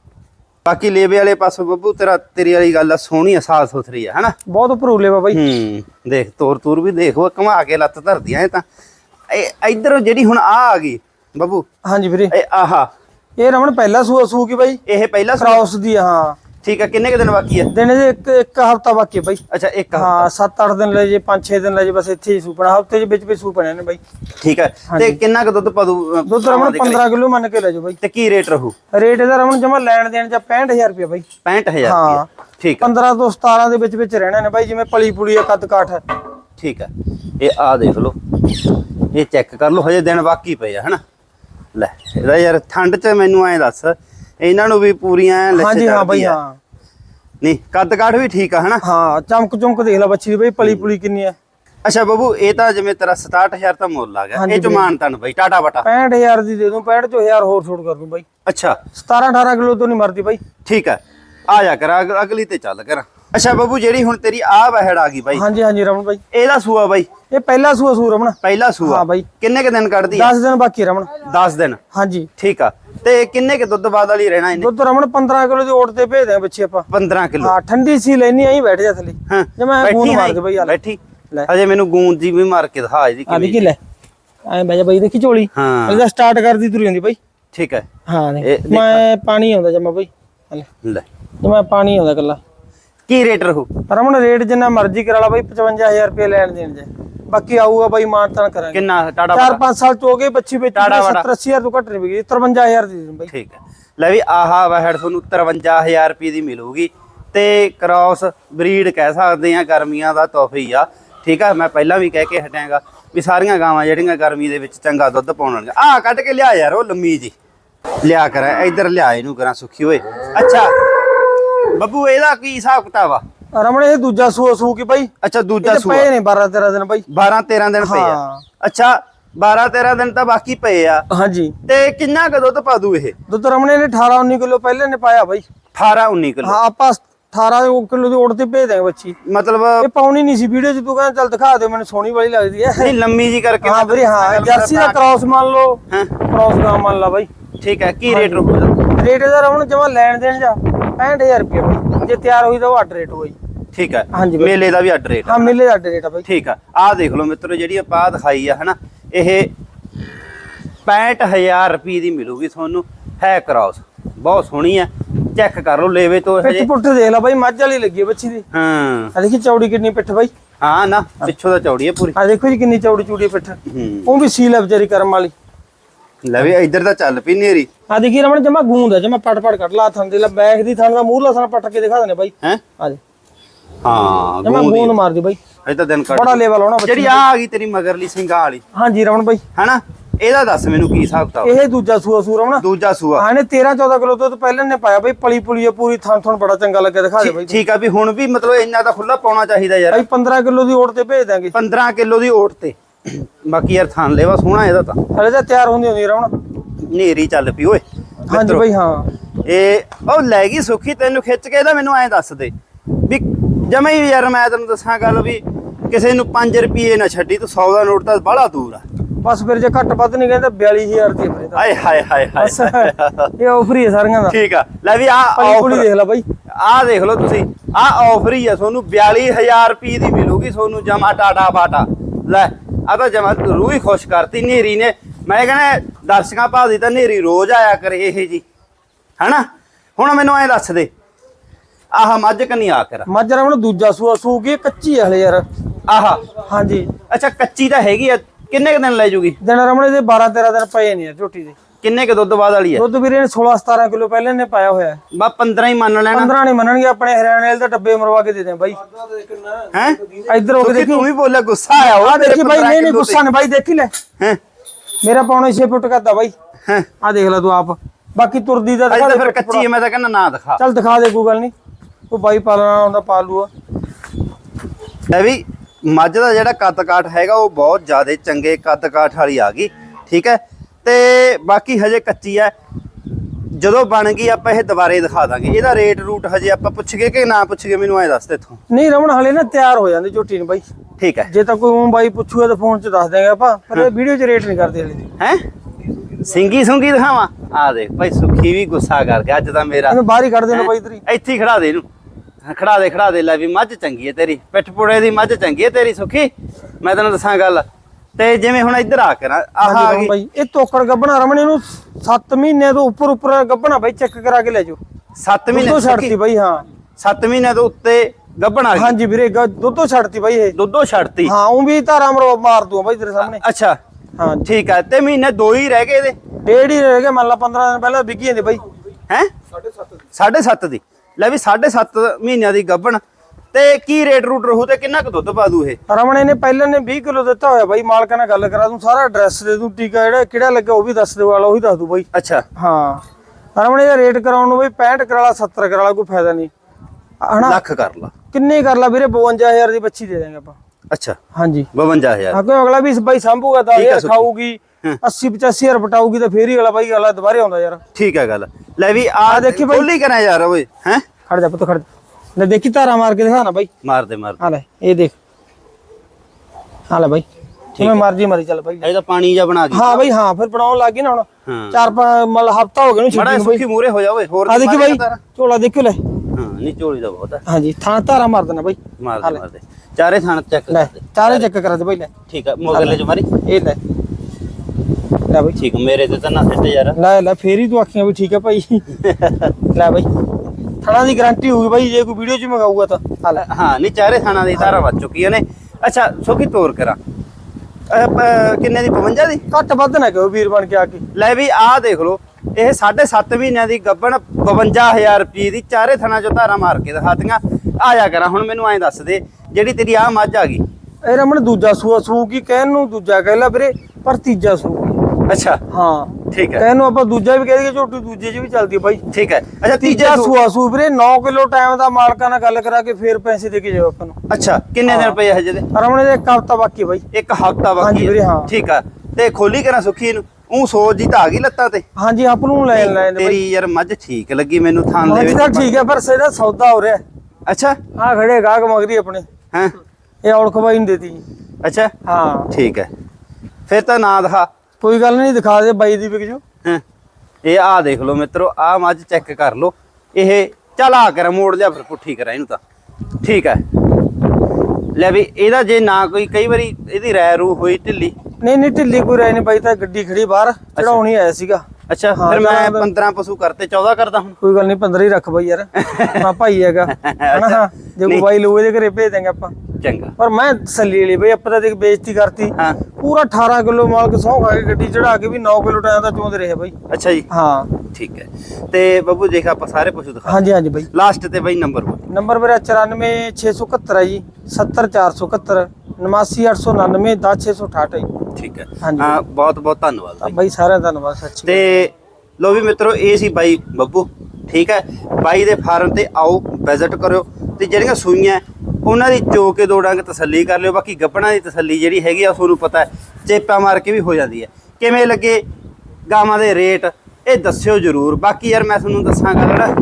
ਬਾਕੀ ਲੇਵੇ ਵਾਲੇ ਪਾਸੋਂ ਬੱਬੂ ਤੇਰਾ ਤੇਰੀ ਵਾਲੀ ਗੱਲ ਆ ਸੋਹਣੀ ਆ ਸਾਫ਼ ਸੁਥਰੀ ਆ ਹਨਾ? ਬਹੁਤ ਵਾ ਬਾਈ। ਹੂੰ ਦੇਖ ਤੋਰ ਤੂਰ ਵੀ ਦੇਖ ਉਹ ਘੁਮਾ ਕੇ ਲੱਤ ਧਰਦੀਆਂ ਇਹ ਤਾਂ। ਇਹ ਇਧਰੋਂ ਜਿਹੜੀ ਹੁਣ ਆ ਆ ਗਈ ਬੱਬੂ। ਹਾਂਜੀ ਵੀਰੇ। ਇਹ ਆਹਾ। ਇਹ ਰਮਣ ਪਹਿਲਾ ਸੂਆ ਸੂ ਕੀ ਬਾਈ? ਇਹ ਪਹਿਲਾ ਸੂਆ ਕ੍ਰਾਸ ਦੀ ਹਾਂ। ਠੀਕ ਆ ਕਿੰਨੇ ਕੁ ਦਿਨ ਬਾਕੀ ਆ? ਦਿਨ ਜੇ ਇੱਕ ਇੱਕ ਹਫਤਾ ਬਾਕੀ ਹੈ ਬਾਈ। ਅੱਛਾ ਇੱਕ ਹਾਂ 7-8 ਦਿਨ ਲੈ ਜੇ 5-6 ਦਿਨ ਲੈ ਜੇ ਬਸ ਇੱਥੇ ਹੀ ਸੂਪਣਾ ਹਫ਼ਤੇ ਦੇ ਵਿੱਚ ਵਿੱਚ ਸੂਪਣੇ ਨੇ ਬਾਈ। ਠੀਕ ਹੈ ਤੇ ਕਿੰਨਾ ਕੁ ਦੁੱਧ ਪਾ ਦੂ ਅਹ, ਦੁੱਧ ਰਮਣ 15 ਕਿਲੋ ਮੰਨ ਕੇ ਲੈ ਜਾਓ ਬਾਈ। ਤੇ ਕੀ ਰੇਟ ਰਹੂ? ਰੇਟ ਇਹਦਾ ਰਮਣ ਜਮਾ ਲੈਣ ਦੇਣ ਜਾਂ 65000 ਰੁਪਏ ਬਾਈ। 65000 ਹਾਂ। ਰੁਪਏ ਠੀਕ ਆ। 15 ਤੋਂ 17 ਦੇ ਵਿੱਚ ਵਿੱਚ ਰਹਿਣਾ ਨੇ ਬਾਈ ਜਿਵੇਂ ਪਲੀ ਪੁਲੀ ਆ ਕੱਦ ਕਾਠ। ਹੈ ਠੀਕ ਆ। ਇਹ ਆ ਦੇਖ ਲਓ। ਇਹ ਚੈੱਕ ਕਰ ਲਓ ਹਜੇ ਦਿਨ ਬਾਕੀ ਪਏ ਆ ਹਨਾ? ਲੈ ਇਹਦਾ ਯਾਰ ਠੰਡ 'ਚ ਮੈਨੂੰ ਐਂ ਦੱਸ ਇਹਨਾਂ ਨੂੰ ਵੀ ਪੂਰੀਆਂ ਐਂ ਲੱਛੇ ਹਾਂਜੀ ਹਾਂ ਬਾਈ ਆ। ਹਾਂ। ਨਹੀਂ ਕੱਦ ਕਾਠ ਵੀ ਠੀਕ ਆ ਹਨਾ? ਹਾਂ ਚਮਕ ਚਮਕ ਦੇਖ ਲੈ ਬੱਚੀ ਦੀ ਬਈ ਪਲੀ ਪੁਲੀ ਕਿੰਨੀ ਹੈ ਅੱਛਾ ਬੱਬੂ ਇਹ ਤਾਂ ਜਿਵੇਂ ਤੇਰਾ 67000 ਤਾਂ ਮੁੱਲ ਆ ਗਿਆ। ਇਹ ਚ ਵੀਰੇ। ਮਾਨਤਨ ਬਈ ਟਾਟਾ ਬਟਾ। 65000 ਦੀ ਦੇ ਦੂੰ 65 ਚੋਂ 1000 ਹੋਰ ਛੋੜ ਕਰ ਦੂੰ ਬਾਈ। ਅੱਛਾ। 17 18 ਕਿਲੋ ਤੋਂ ਨਹੀਂ ਮਰਦੀ ਬਾਈ। ਠੀਕ ਹੈ ਆ ਜਾ ਕਰ ਅਗ- ਅਗਲੀ ਤੇ ਚੱਲ ਕਰ। ਅੱਛਾ ਬੱਬੂ ਜਿਹੜੀ ਹੁਣ ਤੇਰੀ ਆ ਵਹਿੜ ਆ ਗਈ ਬਾਈ। ਹਾਂਜੀ ਹਾਂਜੀ ਰਮਨ ਬਾਈ। ਇਹਦਾ ਸੂਆ ਬਾਈ। ਇਹ ਪਹਿਲਾ ਸੂਆ ਸੂ ਰਮਨ। ਪਹਿਲਾ ਸੂਆ। ਹਾਂ ਬਾਈ। ਕਿੰਨੇ ਕ ਦਿਨ ਕੱਢਦੀ ਆ? 10 ਦਿਨ ਬਾਕੀ ਰਮਨ। 10 ਦਿਨ। ਹਾਂਜੀ। ਠੀਕ ਆ। ਤੇ ਕਿੰਨੇ ਕ ਦੁੱਧ ਬਾਅਦ ਵਾਲੀ ਰਹਿਣਾ ਇਹਨੇ? ਦੁੱਧ ਰਮਨ 15 ਕਿਲੋ ਦੀ ਓਟ ਤੇ ਭੇਜ ਦੇ ਬੱਚੇ ਆਪਾਂ। 15 ਕਿਲੋ। ਹਾਂ ਠੰਡੀ ਸੀ ਲੈਣੀ ਆਈ ਬੈਠ ਜਾ ਥੱਲੇ। ਹਾਂ ਜੇ ਮੈਂ ਬੈਠੀ ਮਾਰ ਦੇ ਬਈ ਯਾਰ ਬੈਠੀ। ਲੈ। ਅਜੇ ਮੈਨੂੰ ਗੂੰਦ ਜੀ ਵੀ ਮਾਰ ਕੇ ਦਿਖਾ ਇਹਦੀ ਆ ਕਿਵੇਂ ਦੇਖੀ ਲੈ। ਐ ਬਹਿ ਜਾ ਬਾਈ ਦੇਖੀ ਝੋਲੀ? ਹਾਂ। ਇਹਦਾ ਸਟਾਰਟ ਕਰਦੀ ਤੁਰੀ ਜਾਂਦੀ ਬਾਈ। ਠੀਕ ਹੈ। ਹਾਂ। ਮੈਂ ਪਾਣੀ ਆਉਂਦਾ ਜਮਾ ਬਾਈ। ਲੈ। ਜਮਾ ਪਾਣੀ ਆਉਂਦਾ ਕੱਲਾ ਕੀ ਰੇਟ ਰਹੂ? ਰਮਨ ਰੇਟ ਜਿੰਨਾ ਮਰਜ਼ੀ ਕਰਾ ਲਾ ਬਾਈ 55000 ਰੁਪਏ ਲੈਣ ਦੇਣ ਜੇ। ਬਾਕੀ ਆਊਗਾ ਬਾਈ ਮਾਨਤਾਨ ਕਰਾਂਗੇ। ਕਿੰਨਾ ਟਾਟਾ 4-5 ਸਾਲ ਚ ਹੋ ਗਏ ਬੱਚੀ ਵਿੱਚ ਟਾਟਾ ਵਾੜਾ। 70-80000 ਤੋਂ ਘੱਟ ਨਹੀਂ ਵਿਕੀ 53000 ਦੀ ਦੇ ਦੂੰ ਬਾਈ। ਠੀਕ ਹੈ। ਲੈ ਵੀ ਆਹਾ ਵਹਿੜ ਤੁਹਾਨੂੰ 53000 ਰੁਪਏ ਦੀ ਮਿਲੂਗੀ। ਤੇ ਕ੍ਰਾਸ ਬਰੀਡ ਕਹਿ ਸਕਦੇ ਆ ਗਰਮੀਆਂ ਦਾ ਤੋਹਫਾ ਹੀ ਆ। ਠੀਕ ਆ ਮੈਂ ਪਹਿਲਾਂ ਵੀ ਕਹਿ ਕੇ ਹਟਾਂਗਾ ਵੀ ਸਾਰੀਆਂ ਗਾਵਾਂ ਜਿਹੜੀਆਂ ਗਰਮੀ ਦੇ ਵਿੱਚ ਚੰਗਾ ਦੁੱਧ ਪਾਉਣਗੀਆਂ। ਆਹ ਕੱਢ ਕੇ ਲਿਆ ਯਾਰ ਉਹ ਲੰਮੀ ਜੀ। ਲਿਆ ਕਰ ਇੱਧਰ ਲਿਆ ਇਹਨੂੰ ਕਰਾਂ ਸੁਖੀ ਓਏ। ਅੱਛਾ ਬੱਬੂ ਇਹਦਾ ਕੀ ਹਿਸਾਬ ਕਿਤਾਬ ਆ? ਰਮਨ ਇਹ ਦੂਜਾ ਸੂਆ ਸੂ ਕੀ ਬਾਈ? ਅੱਛਾ ਦੂਜਾ ਸੂਆ। ਪਏ ਨੇ 12-13 ਦਿਨ ਬਾਈ। 12 13 ਦਿਨ ਪਏ ਆ। ਅੱਛਾ 12 13 ਦਿਨ ਤਾਂ ਬਾਕੀ ਪਏ ਆ। ਹਾਂਜੀ। ਤੇ ਕਿੰਨਾ ਕੁ ਦੁੱਧ ਪਾ ਦੂ ਇਹ? ਦੁੱਧ ਰਮਣੇ ਨੇ 18-19 ਕਿਲੋ ਪਹਿਲੇ ਨੇ ਪਾਇਆ ਬਾਈ। 18 19 ਕਿਲੋ। ਹਾਂ ਆਪਾਂ 18 ਕਿਲੋ ਦੀ ਓਟ ਤੇ ਭੇਜ ਦਾਂਗੇ ਬੱਚੀ। ਮਤਲਬ ਇਹ ਪਾਉਣੀ ਨਹੀਂ ਸੀ ਵੀਡੀਓ 'ਚ ਤੂੰ ਕਹਿੰਦਾ ਚੱਲ ਦਿਖਾ ਦੇ ਮੈਨੂੰ ਸੋਹਣੀ ਵਾਲੀ ਲੱਗਦੀ ਹੈ। ਨਹੀਂ ਲੰਮੀ ਜੀ ਕਰਕੇ ਹਾਂ ਵੀਰੇ ਹਾਂ ਜਰਸੀ ਦਾ। ਕ੍ਰਾਸ ਮੰਨ ਲਓ। ਹਾਂ? ਕ੍ਰਾਸ ਦਾ ਮੰਨ ਲਾ ਬਾਈ। ਠੀਕ ਹੈ ਕੀ ਰੇਟ ਰਹੂਗਾ ਰੇਟ ਇਹਦਾ ਰਮਣ ਜਮਾ ਲੈਣ ਦੇਣ ਜਾ 65000 ਰੁਪਏ ਬਾਈ। ਜੇ ਤਿਆਰ ਹੋਈ ਤਾਂ ਉਹ ਅੱਡ ਰੇਟ ਹੋਈ ਠੀਕ ਹੈ ਹਾਂਜੀ ਬਾਈ। ਮੇਲੇ ਦਾ ਵੀ ਅੱਡ ਰੇਟ ਹਾਂ ਮਿਲੇ ਅੱਡ ਰੇਟ ਆ ਬਾਈ। ਠੀਕ ਆ ਆਹ ਦੇਖ ਲਓ ਮਿੱਤਰੋ ਜਿਹੜੀ ਆਪਾਂ ਆਹ ਦਿਖਾਈ ਆ ਹਨਾ ਇਹ 65000 ਰੁਪਏ ਦੀ ਮਿਲੂਗੀ ਤੁਹਾਨੂੰ। ਹੈ ਕ੍ਰਾਸ ਬਹੁਤ ਸੋਹਣੀ ਆ। ਚੈੱਕ ਕਰ ਲਓ ਲੇਵੇ ਤੋਂ ਪਿੱਠ ਹਜੇ ਪੁੱਠ ਦੇਖ ਲਾ ਬਾਈ ਮੱਝ ਵਾਲੀ ਲੱਗੀ ਹੈ ਬੱਚੀ ਦੀ। ਹਾਂ। ਆ ਦੇਖੀ ਚੌੜੀ ਕਿੰਨੀ ਪਿੱਠ ਬਾਈ। ਹਾਂ ਨਾ ਪਿੱਛੋਂ ਦਾ ਚੌੜੀ ਹੈ ਪੂਰੀ। ਆ ਦੇਖੋ ਜੀ ਕਿੰਨੀ ਚੌੜੀ ਚੂੜੀ ਪਿੱਠ। ਹੂੰ। ਉਹ ਵੀ ਸੀਲ ਹੈ ਵਿਚਾਰੀ ਕਰਮ ਵਾਲੀ। ਲੈ ਵੀ ਇੱਧਰ ਤਾਂ ਚੱਲ ਪਈ ਨੇਰੀ। ਆ ਦੇਖੀ ਰਮਣ ਜਮਾ ਗੂੰਦ ਹੈ ਜਮਾ ਪਟ ਪਟ ਕੱਢ ਲਾ ਥਣ ਦੇ ਲਾ ਬੈਗ ਦੀ ਥਣ ਦਾ ਮੂਹਰਲਾ ਥਣ ਪੱਟ ਕੇ ਦਿਖਾ ਦਨੇ ਬਾਈ। ਹੈ? ਆ ਦੇ ਹਾਂ ਜਮਾ ਗੂੰਦ ਗੂੰਦ ਮਾਰਦੀ ਬਾਈ। ਇਹ ਤਾਂ ਦਿਨ ਕੱਢ ਬੜਾ ਲੈਵਲ ਆਉਣਾ ਬੱਚੀ ਜਿਹੜੀ ਆ ਆ ਗਈ ਤੇਰੀ ਮਗਰਲੀ ਸਿੰਘਾਂ ਵਾਲੀ। ਹਾਂਜੀ ਰਮਣ ਬਾਈ। ਹਨਾ? ਇਹਦਾ ਦੱਸ ਮੈਨੂੰ ਕੀ ਹਿਸਾਬ ਕਿਤਾਬ ਇਹ ਦੂਜਾ ਸੂਆ ਸੂਰ ਆਉਣਾ ਦੂਜਾ ਸੂਆ। ਹਾਂ ਇਹਨੇ 13 14 ਕਿਲੋ ਤੋਂ ਪਹਿਲਾਂ ਨੇ ਪਾਇਆ ਬਾਈ ਪਲੀ ਪੁਲੀ ਪੂਰੀ ਥਣ ਥਣ ਬੜਾ ਚੰਗਾ ਲੱਗਿਆ ਦਿਖਾ ਦੇ ਬਾਈ। ਠੀਕ ਆ ਵੀ ਹੁਣ ਵੀ ਮਤਲਬ ਇੰਨਾ ਤਾਂ ਖੁੱਲਾ ਪਾਉਣਾ ਚਾਹੀਦਾ ਯਾਰ। ਬਾਈ 15 ਕਿਲੋ ਦੀ ਓਟ ਤੇ ਭੇਜ ਦਾਂਗੇ 15 ਕਿਲੋ ਦੀ ਓਟ ਤੇ। ਬਾਕੀ ਯਾਰ ਥਾਂ ਲੈਵਾ ਸੋਹਣਾ ਇਹਦਾ ਤਾਂ। ਹਲੇ ਤਾਂ ਤਿਆਰ ਹੁੰਦੀ ਹੁੰਦੀ ਰਮਣ ਨੇਰੀ ਚੱਲ ਪਈ ਓਏ ਹਾਂਜੀ ਮਿੱਤਰੋ, ਬਾਈ ਹਾਂ। ਇਹ ਉਹ ਲੈ ਗਈ ਸੁਖੀ ਤੈਨੂੰ ਖਿੱਚ ਕੇ ਇਹਦਾ ਮੈਨੂੰ ਐਂ ਦੱਸ ਦੇ ਵੀ ਜਮੇ ਹੀ ਯਾਰ ਮੈਂ ਤੈਨੂੰ ਦੱਸਾਂ ਗੱਲ ਵੀ ਕਿਸੇ ਨੂੰ 5 ਰੁਪਏ ਨਾ ਛੱਡੀ ਤੂੰ 100 ਦਾ ਨੋਟ ਤਾਂ ਬੜਾ ਦੂਰ ਆ। ਬਸ ਫਿਰ ਜੇ ਘੱਟ ਵੱਧ ਨਹੀਂ ਕਹਿੰਦਾ 42000 ਦੀ ਤਾਂ। ਆਏ ਹਾਏ ਹਾਏ ਬਸ ਹਾਏ ਇਹ ਆਫਰ ਹੀ ਹੈ ਸਾਰੀਆਂ ਦਾ। ਠੀਕ ਆ ਲੈ ਵੀ ਆ ਪਲੀ ਪੁਲੀ ਦੇਖ ਲੈ ਬਾਈ। ਆਹ ਦੇਖ ਲਓ ਤੁਸੀਂ ਆਹ ਆਫਰ ਹੀ ਆ ਤੁਹਾਨੂੰ 42000 ਰੁਪਏ ਦੀ ਮਿਲੂਗੀ ਤੁਹਾਨੂੰ ਜਮਾ ਟਾਟਾ ਬਾਟਾ ਲੈ ਆ ਤਾਂ ਜਮਾ ਰੂਹ ਹੀ ਖੁਸ਼ ਕਰਤੀ ਨੇਰੀ ਨੇ। ਮੈਂ ਕਹਿੰਦਾ ਦਰਸ਼ਕਾਂ ਭਾਅ ਦੀ ਤਾਂ ਨੇਰੀ ਰੋਜ਼ ਆਇਆ ਕਰੇ ਇਹ ਜੀ। ਹਨਾ? ਹੁਣ ਮੈਨੂੰ ਐਂ ਦੱਸ ਦੇ। ਆਹ ਮੱਝ ਕਨੀ ਆ ਕਰ। ਮੱਝ ਰਮਣ ਦੂਜਾ ਸੂਆ ਸੂ ਕੀ ਕੱਚੀ ਹਲੇ ਯਾਰ। ਆਹ। ਹਾਂਜੀ। ਅੱਛਾ ਕੱਚੀ ਤਾਂ ਹੈਗੀ ਆ। ਕਿੰਨੇ ਕ ਦਿਨ ਲੈ ਜੂਗੀ? ਦਿਨ ਰਮਣ ਦੇ 12 13 ਦਿਨ ਪਏ ਨਹੀਂ ਯਾਰ ਝੋਟੀ ਦੇ। ਕਿੰਨੇ ਕ ਦੁੱਧ ਬਾਅਦ ਵਾਲੀ ਹੈ? ਦੁੱਧ ਵੀਰੇ ਨੇ 16 17 ਕਿਲੋ ਪਹਿਲਾਂ ਨੇ ਪਾਇਆ ਹੋਇਆ ਹੈ। ਬਾ 15 ਹੀ ਮੰਨ ਲੈਣਾ। 15 ਨਹੀਂ ਮੰਨਣਗੇ ਆਪਣੇ ਹਰਿਆਣੇ ਵਾਲੇ ਤਾਂ ਡੱਬੇ ਮਰਵਾ ਕੇ ਦੇ ਦੇ ਬਾਈ। ਹੈ? ਇੱਧਰ ਹੋ ਕੇ ਦੇਖੀ? ਤੂੰ ਵੀ ਬੋਲਿਆ ਗੁੱਸਾ ਆਇਆ ਆ ਦੇਖੀ ਬਾਈ ਨਹੀਂ ਨਹੀਂ ਗੁੱਸਾ ਨਹੀਂ ਬਾਈ ਦੇਖੀ ਲੈ। ਹੈ? ਮੇਰਾ ਪੌਣੇ 6 ਫੁੱਟ ਕਰਦਾ ਬਾਈ। ਹੈ? ਆ ਦੇਖ ਲੈ ਤੂੰ ਆਪ। ਬਾਕੀ ਤੁਰਦੀ ਦਾ ਦਿਖਾ ਦੇ ਫਿਰ ਕੱਚੀ ਹੈ ਮੈਂ ਤਾਂ ਕਹਿੰਦਾ ਨਾ ਦਿਖਾ। ਚੱਲ ਦਿਖਾ ਦੇ ਕੋਈ ਗੱਲ ਨਹੀਂ। ਉਹ ਬਾਈ ਪਾਲਣਾ ਹੁੰਦਾ ਪਾਲੂਆ ਇਹ ਵੀ ਮੱਝ ਦਾ ਜਿਹੜਾ ਕੱਦ ਕਾਠ ਹੈਗਾ ਉਹ ਬਹੁਤ ਜ਼ਿਆਦਾ ਚੰਗੇ ਕੱਦ ਕਾਠ ਵਾਲੀ ਆ ਗਈ ਠੀਕ ਹੈ? ਤੇ ਬਾਕੀ ਹਜੇ ਕੱਚੀ ਹੈ ਜਦੋਂ ਬਣ ਗਈ ਆਪਾਂ ਇਹ ਦੁਬਾਰੇ ਦਿਖਾ ਦਾਂਗੇ। ਇਹਦਾ ਰੇਟ ਰੂਟ ਹਜੇ ਆਪਾਂ ਪੁੱਛਗੇ ਕਿ ਨਾ ਪੁੱਛਗੇ ਮੈਨੂੰ ਐ ਦੱਸ ਦੇ ਇੱਥੋਂ। ਨਹੀਂ ਰਮਣ ਹਲੇ ਨਾ ਤਿਆਰ ਹੋ ਜਾਂਦੀ ਝੋਟੀ ਨੂੰ ਬਾਈ। ਠੀਕ ਹੈ। ਜੇ ਤਾਂ ਕੋਈ ਉਹ ਬਾਈ ਪੁੱਛੂਗਾ ਤਾਂ ਫੋਨ 'ਚ ਦੱਸ ਦਿਆਂਗੇ ਆਪਾਂ ਪਰ ਇਹ ਵੀਡੀਓ 'ਚ ਰੇਟ ਨਹੀਂ ਕਰਦੇ ਹਲੇ। ਦੀ ਹੈ? ਸਿੰਗੀ ਸੁੰਗੀ ਦਿਖਾਵਾਂ? ਆ ਦੇਖ ਭਾਈ ਸੁਖੀ ਵੀ ਗੁੱਸਾ ਕਰ ਗਿਆ ਅੱਜ ਤਾਂ ਮੇਰਾ। ਇਹਨੂੰ ਬਾਹਰ ਹੀ ਕੱਢ ਦੇਣਾ ਬਾਈ ਤੇਰੀ। ਇੱਥੇ ਹੀ ਖੜਾ ਦੇ ਇਹਨੂੰ। ਖੜਾ ਦੇ ਖੜਾ ਦੇ ਲੈ ਵੀ ਮੱਝ ਚੰਗੀ ਹੈ ਤੇਰੀ। ਪਿੱਠ ਪੁੜੇ ਦੀ ਮੱਝ ਚੰਗੀ ਹੈ ਤੇਰੀ ਸੁਖੀ। ਮੈਂ ਤੈਨੂੰ ਦੱਸਾਂ ਗੱਲ। ਤੇ ਜਿਵੇਂ ਹੁਣ ਇੱਧਰ ਆ ਕੇ ਨਾ ਆਹ ਆ ਗਈ। ਬਾਈ ਇਹ ਤੋਕੜ ਗੱਬਣਾ ਰਮਣ ਇਹਨੂੰ 7 ਮਹੀਨੇ ਤੋਂ ਉੱਪਰ ਉੱਪਰ ਗੱਬਣਾ ਬਾਈ ਚੈੱਕ ਕਰਾ ਕੇ ਲੈ ਜਾਓ। 7 ਮਹੀਨੇ ਦੁੱਧੋਂ ਛੱਡਤੀ ਬਾਈ ਹਾਂ। 7 ਮਹੀਨੇ ਤੋਂ ਉੱਤੇ ਆ ਗਈ ਹਾਂਜੀ ਵੀਰੇ ਦੁੱਧੋਂ ਛੱਡਤੀ ਬਾਈ ਇਹ। ਦੁੱਧੋ ਛੱਡਤੀ? ਹਾਂ ਉਹ ਵੀ ਧਾਰਾ ਮਰੋ ਮਾਰ ਦੂੰ ਬਾਈ ਤੇਰੇ ਸਾਹਮਣੇ। ਅੱਛਾ। ਹਾਂ ਠੀਕ ਹੈ ਤੇ ਮਹੀਨੇ ਦੋ ਹੀ ਰਹਿ ਗਏ ਇਹਦੇ? ਡੇਢ ਹੀ ਰਹਿ ਗਿਆ ਮੰਨ ਲਾ 15 ਦਿਨ ਪਹਿਲਾਂ ਵਿਕੀ ਜਾਂਦੀ ਬਾਈ। ਹੈ? 7.5 ਦੀ। ਲੈ ਵੀ 7.5 ਮਹੀਨਿਆਂ ਦੀ ਗੱਭਣ। ਤੇ ਕੀ ਰੇਟ ਰੂਟ ਰਹੂ ਤੇ ਕਿੰਨਾ ਕੁ ਦੁੱਧ ਪਾ ਦੂ ਇਹ? ਰਮਣੇ ਨੇ ਪਹਿਲਾਂ ਨੇ 20 ਕਿਲੋ ਦਿੱਤਾ ਹੋਇਆ ਬਾਈ ਮਾਲਕਾਂ ਨਾਲ ਗੱਲ ਕਰਾ ਦੂੰ ਸਾਰਾ ਐਡਰੈਸ ਦੇ ਦੂੰ ਟੀਕਾ ਜਿਹੜਾ ਕਿਹੜਾ ਲੱਗਾ ਉਹ ਵੀ ਦੱਸ ਦਿਓ ਵਾਲਾ ਉਹ ਦੱਸ ਦੂ ਬਾਈ। ਅੱਛਾ। ਹਾਂ। ਰਮਣੇ ਦਾ ਰੇਟ ਕਰਾਉਣ ਨੂੰ ਬਈ 65 ਕਰਾਲਾ 70 ਕਰਾਲਾ ਕੋਈ ਫਾਇਦਾ ਨਹੀਂ। ਹਨਾ? ਲੱਖ ਕਰ ਲਾ। ਕਿੰਨੇ ਕਰ ਲਾ ਵੀਰੇ? 52000 ਦੀ ਬੱਚੀ ਦੇ ਦਾਂਗੇ ਆਪਾਂ। ਅੱਛਾ। ਹਾਂਜੀ। 52000 ਹਾਂ ਕੋਈ ਅਗਲਾ ਵੀ ਬਾਈ ਸੰਭੂਗਾ ਤਾਂ ਇਹ। ਖਾਊਗੀ 80 85000 ਪਟਾਊਗੀ ਤਾਂ ਫੇਰ ਹੀ ਅਗਲਾ ਬਾਈ ਅਗਲਾ ਦੁਬਾਰੇ ਆਉਂਦਾ ਯਾਰ। ਠੀਕ ਹੈ ਗੱਲ। ਲੈ ਵੀ ਆ ਆ ਦੇਖੀ ਬਾਈ। ਖੋਲੀ ਕਰਾਂ ਯਾਰ ਓਏ ਹੈ? ਖੜ ਜਾ ਪੁੱਤ ਖੜ ਜਾ। ਲੈ ਦੇਖੀ ਧਾਰਾ ਮਾਰ ਕੇ ਦਿਖਾ ਨਾ ਬਾਈ। ਮਾਰ ਦੇ ਮਾਰ। ਆ ਲੈ ਇਹ ਦੇਖ। ਆ ਲੈ ਬਾਈ ਜਿਵੇਂ ਮਰਜ਼ੀ ਮਰੀ ਚੱਲ ਬਾਈ। ਇਹ ਤਾਂ ਪਾਣੀ ਜਾਂ ਬਣਾ ਦੀ। ਹਾਂ ਬਾਈ ਹਾਂ ਫਿਰ ਬਣਾਉਣ ਲੱਗ ਨਾ ਹੁਣ। ਹਾਂ। ਚਾਰ ਪੰਜ ਮਤਲਬ ਹਫਤਾ ਹੋ ਗਿਆ ਨੂੰ ਨੂੰ ਬਾਈ। ਮੂਰੇ ਹੋ ਜਾਵੇ ਹੋਰ ਆ ਦੇਖੀ ਬਾਈ? ਝੋਲਾ ਦੇਖਿਓ ਲੈ। ਹਾਂ ਨਹੀਂ ਝੋਲੀ ਦਾ ਬਹੁਤ ਹੈ ਹਾਂਜੀ ਥਾਂ ਧਾਰਾ ਮਾਰ ਦੇਣਾ ਬਾਈ। ਮਾਰ ਦੇ ਮਾਰ ਦੇ ਚਾਰੇ ਥਾਣ ਚੈੱਕ ਲੈ ਚਾਰੇ ਚੈੱਕ ਕਰਾ ਦੇ ਬਾਈ ਲੈ। ਠੀਕ ਹੈ ਮੋਗਲੇ ਚ ਮਾਰੀ। ਇਹ ਲੈ। ਲੈ ਬਾਈ। ਠੀਕ ਮੇਰੇ ਤੇ ਤਾਂ ਨਾ ਸਿੱਟ ਯਾਰ। ਲੈ ਲੈ ਫੇਰ ਹੀ ਤੂੰ ਆਖੀਆਂ ਵੀ ਠੀਕ ਹੈ ਭਾਈ। ਲੈ ਬਾਈ। ਥਣਾ ਦੀ ਗਾਰੰਟੀ ਹੋਊਗੀ ਬਾਈ ਜੇ ਕੋਈ ਵੀਡੀਓ ਚ ਮੰਗਾਊਗਾ ਤਾਂ। ਲੈ ਹਾਂ ਨਹੀਂ ਚਾਰੇ ਥਾਣਾ ਦੀ ਤਾਰਾ ਵੱਜ ਚੁੱਕੀਆਂ ਨੇ ਅੱਛਾ ਸੁਖੀ ਤੋਰ ਕਰਾਂ। ਅਹ, ਪ- ਕਿੰਨੇ ਦੀ? 52 ਦੀ? ਘੱਟ ਵੱਧ ਨਾ ਕਹੋ ਵੀਰ ਬਣ ਕੇ ਆ ਕੇ। ਲੈ ਵੀ ਆਹ ਦੇਖ ਲਓ ਇਹ 7.5 ਮਹੀਨਿਆਂ ਦੀ ਗੱਬਣ 52000 ਰੁਪਏ ਦੀ ਚਾਰੇ ਥਣਾ ਚੋਂ ਧਾਰਾ ਮਾਰ ਕੇ ਦਿਖਾਤੀਆਂ। ਆ ਜਾ ਕਰਾਂ ਹੁਣ ਮੈਨੂੰ ਐਂ ਦੱਸ ਦੇ ਜਿਹੜੀ ਤੇਰੀ ਆਹ ਮੱਝ ਆ ਗਈ। ਇਹ ਰਮਣ ਦੂਜਾ ਸੂਆ ਸੂ ਕੀ ਕਹਿਣ ਨੂੰ ਦੂਜਾ ਕਹਿ ਲਾ ਵੀਰੇ ਪਰ ਤੀਜਾ ਸੂ ਅੱਛਾ। ਹਾਂ। ਠੀਕ ਹੈ। ਕਹਿਣ ਨੂੰ ਆਪਾਂ ਦੂਜਾ ਵੀ ਕਹਿ ਦਈਏ ਝੋਟੀ ਦੂਜੇ 'ਚ ਵੀ ਚੱਲਦੀ ਆ ਬਾਈ। ਠੀਕ ਹੈ। ਅੱਛਾ ਤੀਜੇ ਸੂਆ ਸੂ ਵੀਰੇ 9 ਕਿਲੋ ਟਾਈਮ ਦਾ ਮਾਲਕਾਂ ਨਾਲ ਗੱਲ ਕਰਾ ਕੇ ਫੇਰ ਪੈਸੇ ਦੇ ਕੇ ਜਾਓ ਆਪਾਂ ਨੂੰ। ਅੱਛਾ ਕਿੰਨੇ ਦਿਨ ਪਏ ਹਜੇ ਦੇ? ਰਮਣੇ ਦੇ ਇੱਕ ਹਫਤਾ ਬਾਕੀ ਬਾਈ। ਇੱਕ ਹਫਤਾ ਹਾਂਜੀ ਬਾਕੀ ਵੀਰੇ, ਹੈ। ਹਾਂ। ਠੀਕ ਆ। ਤੇ ਖੋਲੀ ਕਰਾਂ ਸੁਖੀ ਨੂੰ। ਉਹ ਸੋਚ ਜੀ ਤਾਂ ਆ ਗਈ ਲੱਤਾਂ ਤੇ। ਹਾਂਜੀ ਆਪ ਨੂੰ ਦੇ ਬਾਈ। ਤੇਰੀ ਯਾਰ ਮੱਝ ਠੀਕ ਲੱਗੀ ਮੈਨੂੰ ਥਾਂ ਦੇ ਹਾਂਜੀ ਤਾਂ ਠੀਕ ਹੈ ਪਰ ਸੇਦਾ ਸੌਦਾ ਹੋ ਰਿਹਾ। ਅੱਛਾ। ਆ ਖੜੇ ਗਾਹਕ ਮਗਰੀ ਆਪਣੇ। ਹਾਂ? ਇਹ ਔਲਖ ਬਾਈ ਨੂੰ ਦੇਤੀ ਅੱਛਾ। ਹਾਂ। ਠੀਕ ਹੈ। ਫਿਰ ਤਾਂ ਨਾ ਦਿਖਾ। ਕੋਈ ਗੱਲ ਨਹੀਂ ਦਿਖਾ ਦੇ ਬਾਈ ਦੀ ਵਿਕ ਜੂ ਹਾਂ। ਇਹ ਆ ਦੇਖ ਲਓ ਮਿੱਤਰੋ ਆ ਮੱਝ ਚੈੱਕ ਕਰ ਲਓ। ਇਹ ਚੱਲ ਆ ਕਰ ਮੋੜ ਲਿਆ ਫਿਰ ਪੁੱਠੀ ਕਰਾਂ ਇਹਨੂੰ ਤਾਂ। ਠੀਕ ਹੈ। ਲੈ ਵੀ ਇਹਦਾ ਜੇ ਨਾ ਕੋਈ ਕਈ ਵਾਰੀ ਇਹਦੀ ਰੈ ਰੂ ਹੋਈ ਢਿੱਲੀ। ਨਹੀਂ ਨਹੀਂ ਢਿੱਲੀ ਕੋਈ ਰਹਿ ਨਹੀਂ ਬਾਈ ਤਾਂ ਗੱਡੀ ਖੜੀ ਬਾਹਰ ਚੜਾਉਣੀ ਆਇਆ ਸੀਗਾ। ਅੱਛਾ ਹਾਂ, ਫਿਰ ਮੈਂ ਤਾਂ- 15 ਪਸ਼ੂ ਕਰਤੇ 14 ਕਰਦਾ ਹੁਣ। ਕੋਈ ਗੱਲ ਨਹੀਂ 15 ਹੀ ਰੱਖ ਬਾਈ ਯਾਰ। ਨਾ ਭਾਈ ਹੈਗਾ। ਹਨਾ ਹਾਂ ਜੇ ਕੋਈ। ਬਾਈ ਇਹਦੇ ਘਰੇ ਭੇਜ ਦਾਂਗੇ ਆਪਾਂ। ਚੰਗਾ। ਪਰ ਮੈਂ ਤਸੱਲੀ ਲਈ ਬਈ ਆਪਾਂ ਤਾਂ ਦੇਖ ਬੇਇੱਜ਼ਤੀ ਕਰਤੀ। ਹਾਂ। ਪੂਰਾ 18 ਕਿਲੋ ਮਾਲਕ ਸੌ ਖਾ ਕੇ ਗੱਡੀ ਚੜਾ ਕੇ ਵੀ 9 ਕਿਲੋ ਟਾਈਮ ਦਾ ਚੋਂਦੇ ਰਹੇ ਬਾਈ। ਅੱਛਾ ਜੀ। ਹਾਂ। ਠੀਕ ਹੈ। ਤੇ ਬੱਬੂ ਦੇਖ ਆਪਾਂ ਸਾਰੇ ਪਸ਼ੂ ਦਿਖਾ ਹਾਂਜੀ ਹਾਂਜੀ ਬਾਈ। ਲਾਸਟ ਤੇ ਬਈ ਨੰਬਰ ਨੰਬਰ ਮੇਰਾ 94671 ਹੈ ਜੀ। 70471 89899 10668 ਜੀ। ਠੀਕ ਹੈ। ਹਾਂ ਬਹੁਤ ਬਹੁਤ ਧੰਨਵਾਦ ਤਾਂ ਬਾਈ। ਬਾਈ ਸਾਰਿਆਂ ਦਾ ਧੰਨਵਾਦ ਸੱਚੀ ਤੇ ਲੋ ਵੀ ਮਿੱਤਰੋ ਇਹ ਸੀ ਬਾਈ ਬੱਬੂ। ਠੀਕ ਹੈ। ਬਾਈ ਦੇ ਫਾਰਮ ਤੇ ਆਓ ਵਿਜ਼ਿਟ ਕਰਿਓ। ਤੇ ਜਿਹੜੀਆਂ ਸੂਈਆਂ ਉਹਨਾਂ ਦੀ ਚੋ ਕੇ ਦੋ ਡੰਗ ਤਸੱਲੀ ਕਰ ਲਿਓ ਬਾਕੀ ਗੱਪਣਾ ਦੀ ਤਸੱਲੀ ਜਿਹੜੀ ਹੈਗੀ ਆ ਤੁਹਾਨੂੰ ਪਤਾ ਹੈ ਚੇਪਾ ਮਾਰ ਕੇ ਵੀ ਹੋ ਜਾਂਦੀ ਹੈ। ਕਿਵੇਂ ਲੱਗੇ ਗਾਵਾਂ ਦੇ ਰੇਟ ਇਹ ਦੱਸਿਓ ਜਰੂਰ। ਬਾਕੀ ਯਾਰ ਮੈਂ ਤੁਹਾਨੂੰ ਦੱਸਾਂ ਗੱਲ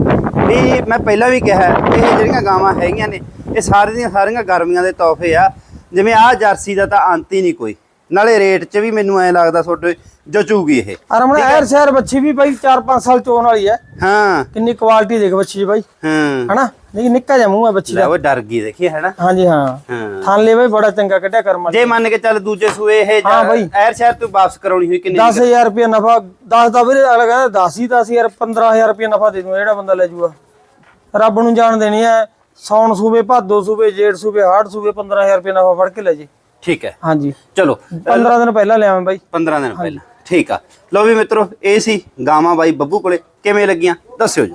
ਵੀ ਮੈਂ ਪਹਿਲਾਂ ਵੀ ਕਿਹਾ ਇਹ ਜਿਹੜੀਆਂ ਗਾਵਾਂ ਹੈਗੀਆਂ ਨੇ ਇਹ ਸਾਰੀਆਂ ਦੀਆਂ ਸਾਰੀਆਂ ਗਰਮੀਆਂ ਦੇ ਤੋਹਫੇ ਆ। ਜਿਵੇਂ ਆਹ ਜਰਸੀ ਦਾ ਤਾਂ ਅੰਤ ਹੀ ਨਹੀਂ ਕੋਈ। ਨਾਲੇ ਰੇਟ 'ਚ ਵੀ ਮੈਨੂੰ ਐ ਲੱਗਦਾ ਤੁਹਾਡੇ ਜਚੂਗੀ ਇਹ। ਅਰਮਣ ਐਰ ਸ਼ਹਿਰ ਬੱਚੀ ਵੀ ਬਾਈ 4-5 ਸਾਲ ਚੋਣ ਵਾਲੀ ਹੈ। ਹਾਂ। ਕਿੰਨੀ ਕੁਆਲਿਟੀ ਦੇਖ ਬੱਚੀ ਦੀ ਬਾਈ। ਹਾਂ। ਹਨਾ? ਨਹੀਂ ਨਿੱਕਾ ਜਿਹਾ ਮੂੰਹ ਹੈ ਬੱਚੀ ਲੈ ਦਾ ਉਹ ਡਰ ਗਈ ਦੇਖੀ ਹੈ ਨਾ ਹਾਂਜੀ ਹਾਂ। ਹਾਂ। ਥਾਂ ਲੈ ਬਾਈ ਬੜਾ ਚੰਗਾ ਕੱਢਿਆ ਕਰਮ ਜੇ ਮੰਨ ਕੇ ਚੱਲ ਦੂਜੇ ਸੂਏ ਇਹ ਹਾਂ ਬਾਈ। ਐਰ ਸ਼ਹਿਰ ਤੋਂ ਵਾਪਸ ਕਰਾਉਣੀ ਹੋਈ ਕਿੰਨੀ 10000 ਰੁਪਏ ਨਫਾ 10 ਦਾ ਵੀਰੇ ਅਗਲਾ ਕਹਿੰਦਾ 10 ਹੀ 10000 15000 ਰੁਪਏ ਨਫਾ ਦੇ ਦੂੰ ਜਿਹੜਾ ਬੰਦਾ ਲੈ ਜੂਗਾ। ਰੱਬ ਨੂੰ ਜਾਣ ਦੇਣੀ ਹੈ ਸੌਣ ਸੂਬੇ ਭਾਦੋ ਸੂਬੇ ਜੇਠ ਸੂਬੇ ਹਾੜ ਸੂਬੇ 15000 ਰੁਪਏ ਨਫਾ ਫੜ ਕੇ ਲੈ ਜੇ। ਠੀਕ ਹੈ। ਹਾਂਜੀ। ਚਲੋ। 15 ਦਿਨ ਪਹਿਲਾਂ ਲਿਆਵਾਂ ਬਾਈ। 15 ਦਿਨ ਪਹਿਲਾਂ। ਠੀਕ ਆ। ਲਓ ਵੀ ਮਿੱਤਰੋ ਇਹ ਸੀ ਗਾਵਾਂ ਬਾਈ ਬੱਬੂ ਕੋਲੇ। ਕਿਵੇਂ ਲੱਗੀਆਂ? ਦੱਸਿਓ ਜੀ।